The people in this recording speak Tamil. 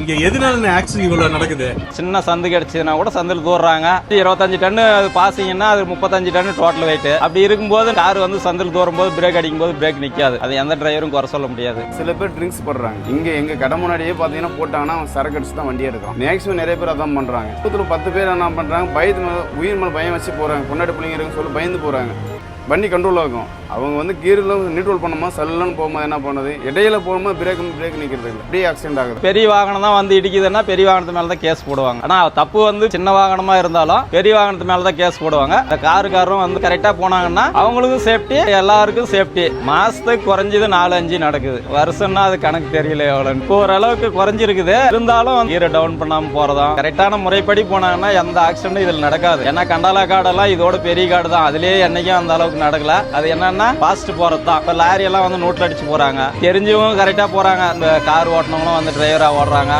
இங்க எதனால ஆக்சிடென்ட் இவ்வளவு நடக்குது? சின்ன சந்து கிடைச்சதுன்னா கூட சந்தில் தூர்றாங்க. இருபத்தஞ்சு டன்னு அது பாசிங்கன்னா அது முப்பத்தஞ்சு டன்னு டோட்டல் வெயிட் அப்படி இருக்கும்போது கார் வந்து சந்தில் தூரும் போது பிரேக் அடிக்கும் போது பிரேக் நிற்காது அது எந்த டிரைவரும் குறை சொல்ல முடியாது. சில பேர் ட்ரிங்க்ஸ் போடுறாங்க. இங்க எங்க கடை முன்னாடியே பாத்தீங்கன்னா போட்டாங்கன்னா சரக்கு அடிச்சு தான் வண்டி எடுக்கும். மேக்ஸிமம் நிறைய பேர் அதான் பண்றாங்க. குடும்பத்துல பத்து பேர் என்ன பண்றாங்க? பயத்து உயிர் மேல பயம் வச்சு போறாங்க. கொண்டாடி பிள்ளைங்க இருக்குன்னு சொல்லி பயந்து போறாங்க. வண்டி கண்ட்ரோலாக இருக்கும். அவங்க வந்து கீரில் நியூட்ரல் பண்ணுமா சல்லுன்னு போகும்போது என்ன பண்ணுது? இடையில போகும்போது பிரேக் பிரேக் நிற்கிறது இல்லை. அப்படியே ஆக்சிடென்ட் ஆகுது. பெரிய வாகனம் தான் வந்து இடிக்குதுன்னா பெரிய வாகனத்து மேலே தான் கேஸ் போடுவாங்க. ஆனால் தப்பு வந்து சின்ன வாகனமாக இருந்தாலும் பெரிய வாகனத்து மேலே தான் கேஸ் போடுவாங்க. இந்த காரும் வந்து கரெக்டாக போனாங்கன்னா அவங்களுக்கும் சேஃப்டி எல்லாருக்கும் சேஃப்டி மாதத்துக்கு குறைஞ்சது நாலு அஞ்சு நடக்குது. வருஷம்னா அது கணக்கு தெரியல எவ்வளோன்னு இப்போ ஓரளவுக்கு குறைஞ்சிருக்குது. இருந்தாலும் கீரை டவுன் பண்ணாமல் போகிறதா கரெக்டான முறைப்படி போனாங்கன்னா எந்த ஆக்சிடென்ட்டும் இதில் நடக்காது. ஏன்னா கண்டாலா காடெல்லாம் இதோட பெரிய காடு தான் அதுலேயே என்னைக்கும் அந்த அளவுக்கு நடக்கல. அது என்னன்னா ஃபாஸ்ட் போறது தான் இப்போ லாரி எல்லாம் வந்து நோட்ல அடிச்சு போறாங்க. தெரிஞ்சவங்க கரெக்டா போறாங்க. இந்த கார் ஓட்டினவங்களும் வந்து டிரைவரா ஓடுறாங்க.